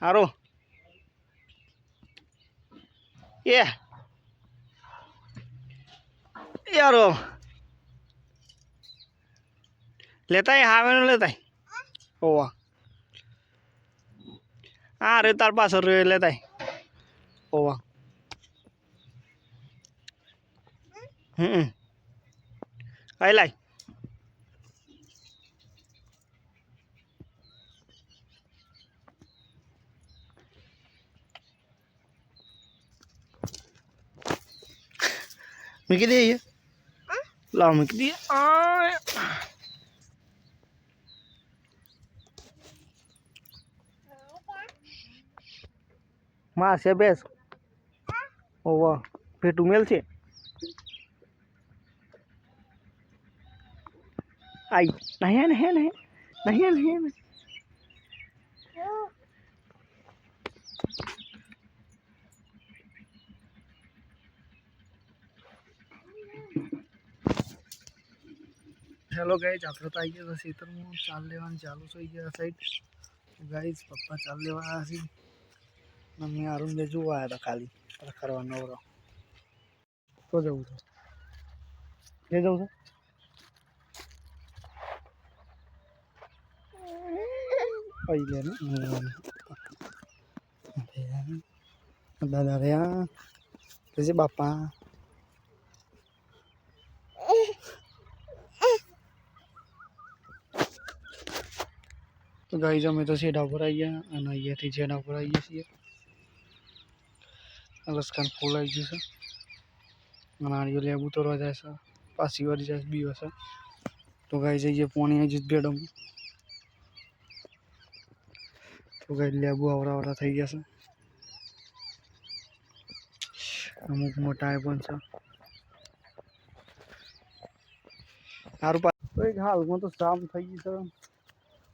સારું એ. યારો લેતાય હાવેનું લેતાય ઓવા. હા રે, તાર પાછળ રે લેતાય ઓવા. હમ આઈ લાય मिकी दे ये? हाँ। लाओ मिकी दिए हाँ। माँ से बेस। हाँ। ओ वाह पेटू मेल से? आई नहीं नहीं नहीं नहीं नहीं हेलो गाइज़ आप लोग आइए बस इतर हूँ, चाल लेवा चालू सो गया साइड। गाइज़ पप्पा चाल ले आया सी मम्मी अरुण ले जो आया था खाली अरे करवा नो रहा। तो जाऊ तो ले जाऊ तो पहले ना। दादा रे जैसे बापा ગાઈઝ અમે તો છેડા ઉપર આવી ગયા અને અહીંયાથી છેડા ઉપર આવીએ છીએ લસકાન ફૂલ આવી ગયું છે અને આડીઓ લેબુ તોરવા જાય છે પાછી વાળી જાય છે બી હશે તો ગાઈ જઈએ પોણી આવી જશે બેડમાં તો ગાઈ લેબુ આવડા આવડા થઈ ગયા છે અમુક મોટા એ પણ છે સારું પા તો એક હાલમાં તો શામ થઈ ગઈ છે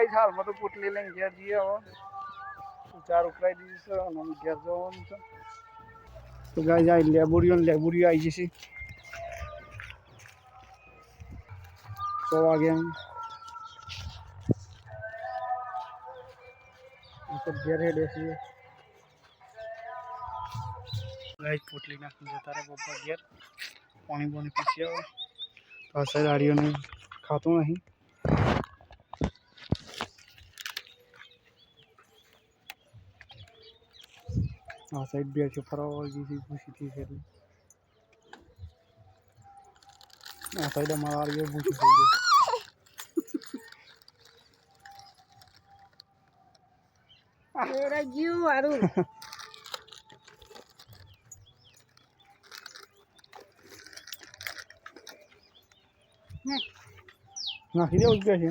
તો ગાઈ હાલમાં તો પોટલી લઈને ઘેર જઈએ હવે ચાર ઉકળાઈ દીધી છે અને અમે ઘેર જવાનું છે તો ગાઈ જાય લેબોરીઓ ને લેબોરીઓ આવી જશે સો વાગે એમ તો ઘેર હેડે છીએ ગાઈ પોટલી નાખીને જતા રહે પપ્પા ઘેર પાણી પાણી પીસી આવે તો આ સાઈડ આડીઓને ખાતું નહીં આ સાઈડ બે છે ફરવા વાળી છે ભૂસી છે એટલે આ સાઈડ અમારા આડીઓ ભૂસી થઈ ગઈ Era gયું વારું નાખી દેવું કે છે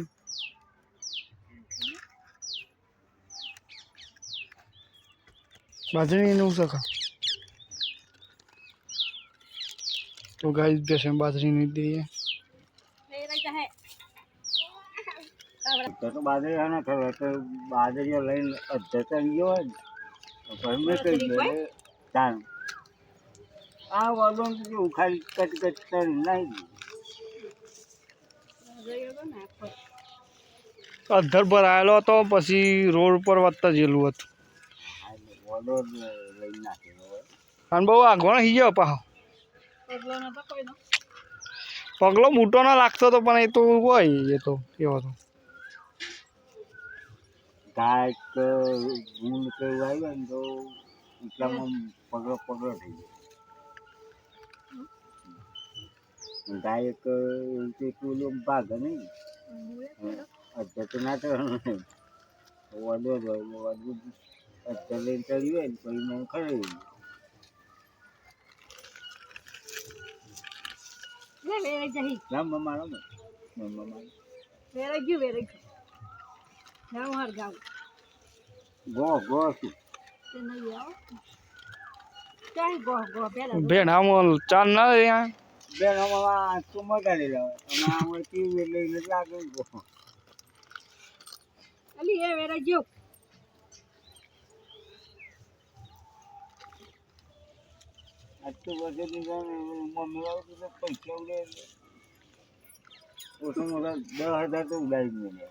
બાજરી નું સખા તો ગાઈ દેશે બાજરી ની દઈએ Era jahe તો તો બાજરી હા ના ખબર તો બાજરીઓ લઈને જતા ગયો હોય ને તો ઘરમે કઈ ગયો તાન આ વાલો કે ઉખાડી કટ કટ કરી નાખી અધર પર આવેલો હતો પછી રોડ પર વધતા જેલું હતું અને બહુ આગળ હી ગયો પાહો પગલો મોટો ના લાગતો હતો પણ એ તો હોય એ તો એવો તો ગાયક કે ભૂલ કે એવું આવ્યું ને તો એટલામાં પગલો પગલો થઈ ગયો ગાય એક એવું તો પેલું ભાગે નહીં અત્યારે તો ના વાલો અત્યારે ચડ્યું હોય ને પછી મને ખરી રામ મારો ને મારો વેરે ગયું વેરે ગયું. જાઉં હર ગાઉં ગો ગો શું? તે નહીં આવો. ચાલ ગો ગો પેલા ભેણામાં ચાર ના રે આ. બેન અમારા આંખું મગાડી લાવે અમે આમાં ટીવી લઈને લાગે અલી એ વેરા જો આટલું બધું મમ્મી પૈસા ઉડે ઓછો મોટા દસ હજાર તો ઉડાવી જઈ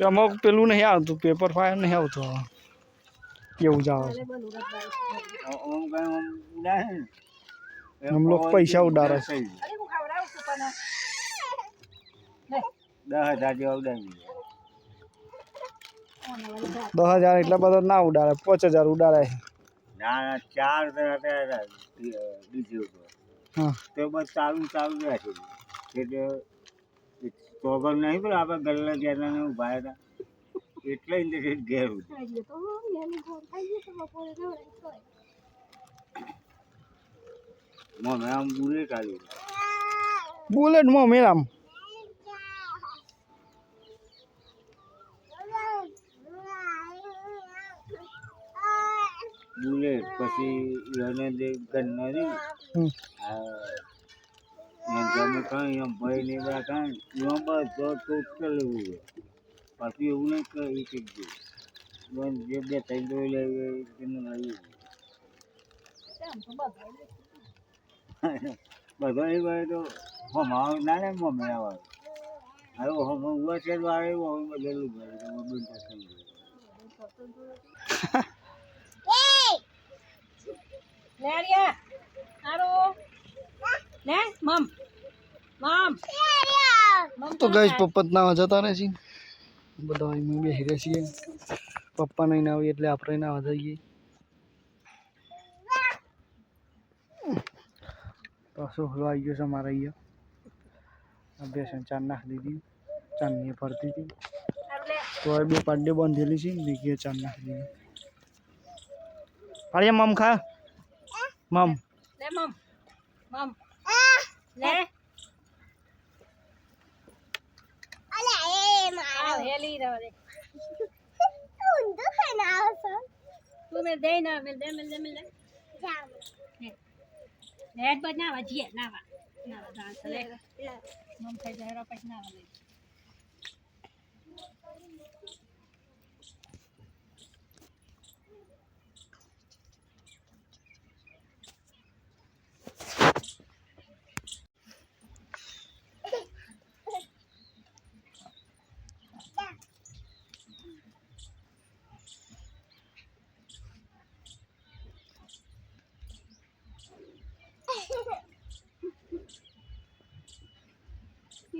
અમુક પેલું નહીં આવતું પેપર ફાયર નહીં આવતું. એવું જ આવે આમ લોકો પૈસા ઉડાડે દસ હજાર જેવા ઉડાવી દસ હજાર એટલા બધા ના ઉડાડે પાંચ હજાર ઉડાડે. ના ચાર ઉપર હા. તો બસ ચાલુ ચાલુ રહ્યા રાખે એટલે ચોગર નહીં પણ આપણે ગલ્લા જ્યાં ઊભા હતા. એટલે ઇન્ટરેસ્ટ ઘેર ઉઠે. બુલેટ આવ્યું એની ઘર પછી એને જે હમ. કાંઈ એમ ભય નહીં બધા કાંઈ એમાં બધો ટોટલ એવું છે પાછું એવું નહીં કે એક એક જે જે બે ત્રણ જોઈ લે એને લઈ તેમ તો બધો એ ભાઈ તો હમાવ ના ને મમ્મી આવે. હવે હમ ઉવા છે વાળે કરે તો બંધ થઈ ગયું લે રિયા આરો લે મમ. મમ. તો ગઈ પપ્પા ના જતા રહે છે. બધા અહીં બેસી રહે છીએ. પપ્પા નહીં ના આવીએ એટલે આપણે ના વધારીએ પાછો હલો આવી ગયો છે મારા અહીંયા. આ ચાર નાખી દીધી. ચાંદની ફરતી હતી. તો બે પાડે બાંધેલી છે ને કે ચાર નાખી દીધી. અરે મમ ખા? mom lé mom mom lé तू मिल दे ना मिल दे मिल दे मिल दे लेट बजना वा जी ना वा ना वा डांस ले मम कह जा रहा पहना वाले